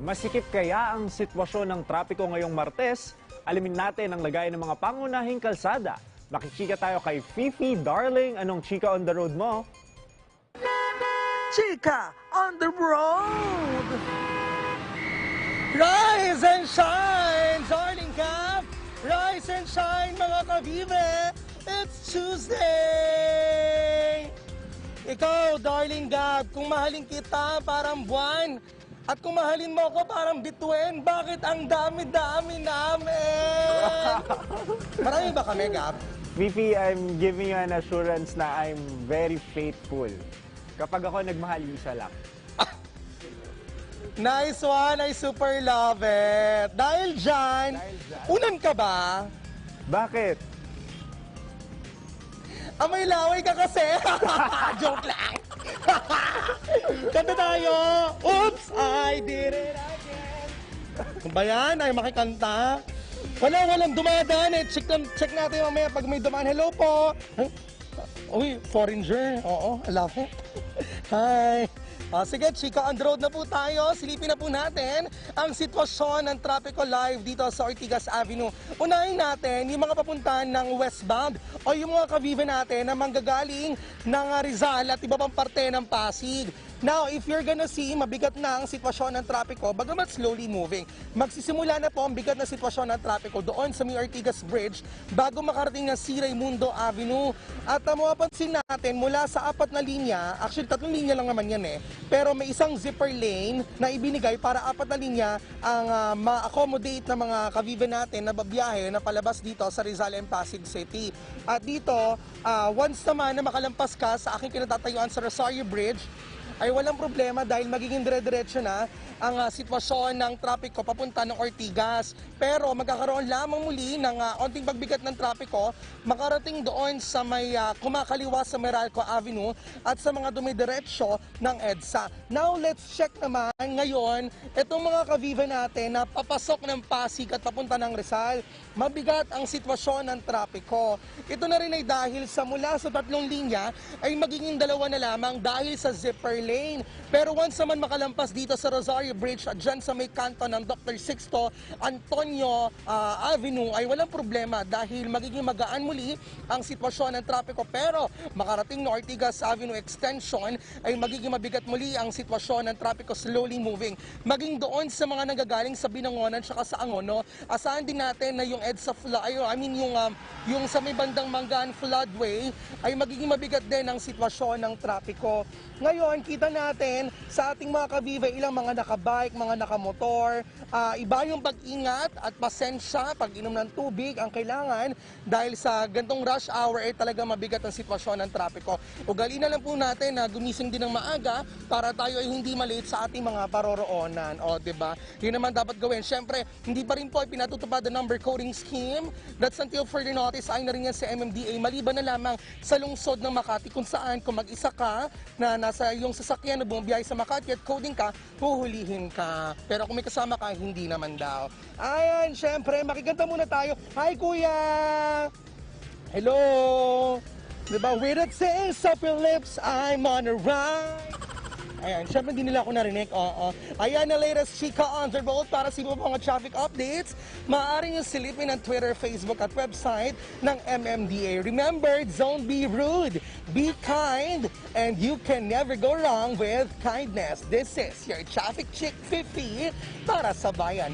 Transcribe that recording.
Masikip kaya ang sitwasyon ng trapiko ngayong Martes? Alamin natin ang lagay ng mga pangunahing kalsada. Makikika tayo kay Fifi Darling. Anong chika on the road mo? Chica on the road! Rise and shine, darling Cap! Rise and shine, mga kabibe! It's Tuesday! Ikaw, darling Gab, kung mahalin kita parang buwan, at kung mahalin mo ako parang bituin, bakit ang dami-dami namin? Marami ba kami, Gab? Fifi, I'm giving you an assurance na I'm very faithful. Kapag ako nagmahal, isa lang. Nice one, I super love it. Dahil dyan, Dahil dyan. unan ka ba? Bakit? Amoy laway ka kasi. Joke lang. Kanta tayo. Oops, I did it again. Kung ba yan ay makikanta? Wala, walang dumadaan eh. Check, lang- check natin mamaya pag may dumaan. Hello po. Uy, foreigner. Oo, I love it. Hi. Ah, sige, chika, on the road na po tayo. Silipin na po natin ang sitwasyon ng trapiko live dito sa Ortigas Avenue. Unahin natin yung mga papuntahan ng westbound o yung mga kavive natin na manggagaling ng ah, Rizal at iba pang parte ng Pasig. Now, if you're gonna see, mabigat na ang sitwasyon ng trapiko, bagamat slowly moving. Magsisimula na po ang bigat na sitwasyon ng trapiko doon sa may Ortigas Bridge bago makarating ng C. Raimundo Avenue. At uh, mapapansin natin, mula sa apat na linya, actually tatlong linya lang naman yan eh, pero may isang zipper lane na ibinigay para apat na linya ang ah, ma-accommodate ng mga kavive natin na babiyahe na palabas dito sa Rizal and Pasig City. At dito, ah, once naman na makalampas ka sa aking kinatatayuan sa Rosario Bridge, ay walang problema dahil magiging dire-diretso na ang ah, sitwasyon ng trapiko papunta ng Ortigas. Pero magkakaroon lamang muli ng ah, onting pagbigat ng trapiko makarating doon sa may ah, kumakaliwa sa Meralco Avenue at sa mga dumidiretso ng EDSA. Now let's check naman ngayon itong mga kavive natin na papasok ng Pasig at papunta ng Rizal. Mabigat ang sitwasyon ng trapiko. Ito na rin ay dahil sa mula sa tatlong linya ay magiging dalawa na lamang dahil sa zipper lane. Pero once naman makalampas dito sa Rosario Bridge dyan sa may kanto ng Dr. Sixto Antonio ah, Avenue ay walang problema dahil magiging magaan muli ang sitwasyon ng trapiko. Pero makarating na Ortigas Avenue Extension ay magiging mabigat muli ang sitwasyon ng trapiko slowly moving. Maging doon sa mga nagagaling sa Binangonan at sa Angono, asahan din natin na yung EDSA ay, I mean yung, um, yung sa may bandang Manggaan floodway ay magiging mabigat din ang sitwasyon ng trapiko. Ngayon, kita natin sa ating mga kabive, ilang mga nakabike, mga nakamotor, ah, iba yung pag-ingat at pasensya pag inom ng tubig ang kailangan dahil sa gantong rush hour ay talaga mabigat ang sitwasyon ng trapiko. Ugali na lang po natin na gumising din ng maaga para tayo ay hindi malate sa ating mga paroroonan. O, ba? Yun naman dapat gawin. Siyempre, hindi pa rin po ay pinatutupad ang number coding scheme. That's until further notice ay na rin yan sa MMDA. Maliban na lamang sa lungsod ng Makati kung saan kung mag-isa ka na nasa iyong sasakyan na bumabiyahe sa Makati at coding ka, huhulihin ka. Pero kung may kasama ka, hindi naman daw. Ayan, syempre, makikanta muna tayo. Hi, Kuya! Hello! Diba? With a taste of your lips, I'm on a ride. Ayan, syempre hindi nila ako narinig. Oo. Ayan na latest Chika on the road para sa mga traffic updates. Maaari nyo silipin ang Twitter, Facebook at website ng MMDA. Remember, don't be rude, be kind, and you can never go wrong with kindness. This is your Traffic Chick 50 para sa bayan.